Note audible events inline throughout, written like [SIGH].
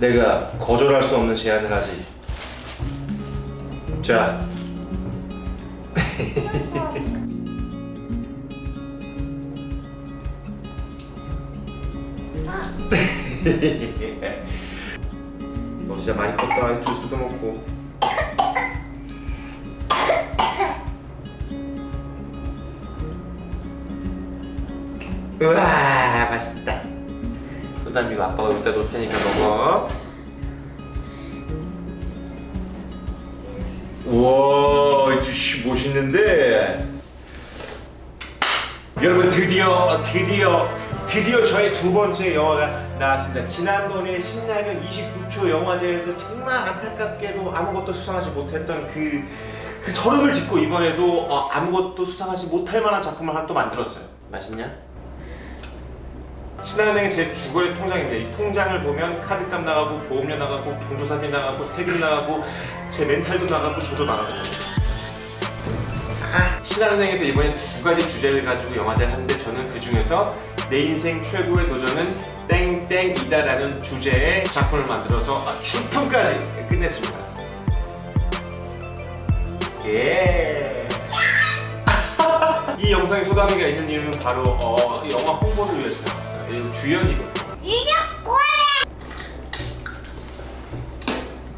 내가 거절할 수 없는 제안을 하지. 자. [LAUGHS] 너 진짜 많이 컸다. 주스도 먹고. 우와 맛있다. 그다음 이거 아빠가 여기다 놓을 테니까 먹어. 우와 씨 멋있는데. 여러분 드디어 드디어 드디어 저의 두 번째 영화가 나왔습니다. 지난번에 신라면 29초 영화제에서 정말 안타깝게도 아무것도 수상하지 못했던 그, 그 서름을 딛고 이번에도 어, 아무것도 수상하지 못할 만한 작품을 하나 또 만들었어요. 맛있냐? 신한은행의 제 주거래 통장인데 이 통장을 보면 카드값 나가고 보험료 나가고 경조사비 나가고 세금 나가고 제 멘탈도 나가고 저도 나가고 아, 신한은행에서 이번에 두 가지 주제를 가지고 영화제를 하는데 저는 그 중에서 내 인생 최고의 도전은 땡땡이다라는 주제의 작품을 만들어서 아, 출품까지 끝냈습니다. 예. [LAUGHS] 이 영상에 소담이가 있는 이유는 바로 어, 이 영화 홍보를 위해서 나왔어요. 이거 주연이거든요.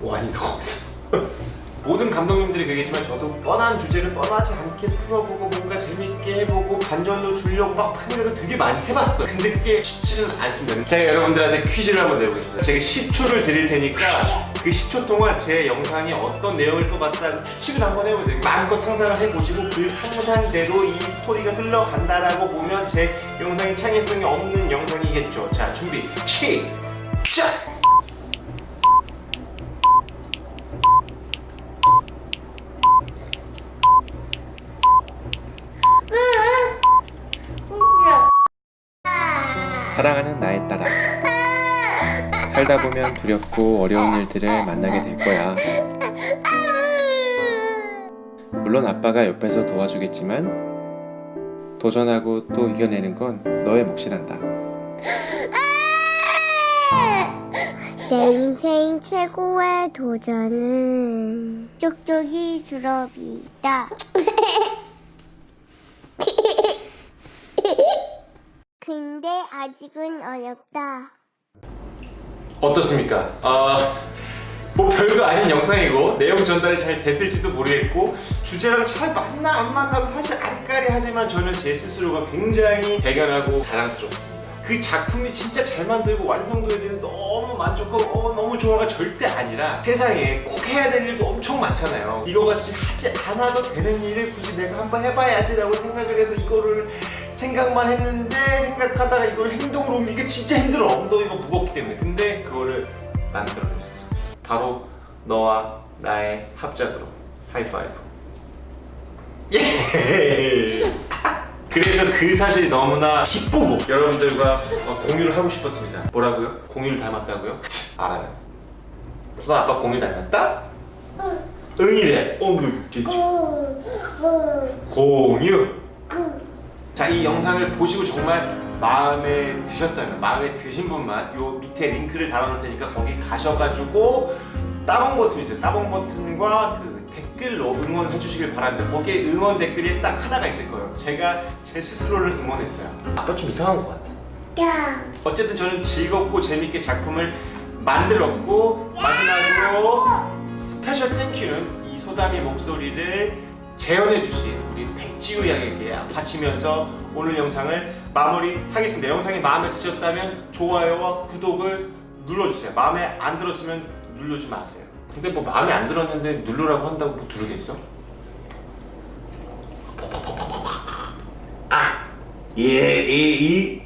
뭐하니 너 거기서 모든 감독님들이 그러겠지만 저도 뻔한 주제를 뻔하지 않게 풀어보고 뭔가 재밌게 해보고 반전도 주려고 막 생각을 되게 많이 해봤어요. 근데 그게 쉽지는 않습니다. 제가 여러분들한테 퀴즈를 한번 내보겠습니다. 제가 10초를 드릴 테니까 그 10초 동안 제 영상이 어떤 내용일 것 같다고 추측을 한번 해보세요. 마음껏 상상을 해보시고 그 상상대로 이 스토리가 흘러간다라고 보면 제 영상이 창의성이 없는 영상이겠죠. 자 준비 시작! 사랑하는 나의 딸아. 살다 보면 두렵고 어려운 일들을 만나게 될 거야. 물론 아빠가 옆에서 도와주겠지만 도전하고 또 이겨내는 건 너의 몫이란다. 내 인생 최고의 도전은 쪽쪽이 주럽이다. 근데 아직은 어렵다. 어떻습니까? 아, 뭐 별거 아닌 영상이고 내용 전달이 잘 됐을지도 모르겠고 주제랑 잘 맞나 안 맞나도 사실 아리까리하지만 저는 제 스스로가 굉장히 대견하고 자랑스럽습니다. 그 작품이 진짜 잘 만들고 완성도에 대해서 너무 만족하고 어, 너무 좋아가 절대 아니라 세상에 꼭 해야 될 일도 엄청 많잖아요. 이거 같이 하지 않아도 되는 일을 굳이 내가 한번 해봐야지라고 생각을 해서 이거를 생각만 했는데 생각하다가 이걸 행동으로 옮기기 진짜 힘들어. 엉덩이가 무겁기 때문에. 근데 그거를 만들어냈어. 바로 너와 나의 합작으로. 하이파이브. 예! [LAUGHS] 그래서 그 사실이 너무나 기쁘고 여러분들과 어, 공유를 하고 싶었습니다. 뭐라고요? 공유를 닮았다고요? 알아요. 수아 아빠 공유 닮았다? 응이래. 어, 그, 그, 공유 자, 이 영상을 보시고 정말 마음에 드셨다면 마음에 드신 분만 요 밑에 링크를 달아놓을 테니까 거기 가셔가지고 따봉 버튼 있어요. 따봉 버튼과 그 댓글로 응원해 주시길 바랍니다. 거기에 응원 댓글이 딱 하나가 있을 거예요. 제가 제 스스로를 응원했어요. 아빠 좀 이상한 것 같아. 어쨌든 저는 즐겁고 재밌게 작품을 만들었고 마지막으로 스페셜 땡큐는 이 소담이 목소리를 재현해 주신 우리 백지우 양에게 바치면서 오늘 영상을 마무리하겠습니다. 영상이 마음에 드셨다면 좋아요와 구독을 눌러주세요. 마음에 안 들었으면 누르지 마세요. 근데 뭐 마음에 안 들었는데 누르라고 한다고 뭐 누르겠어? 아! 예, 이, 이,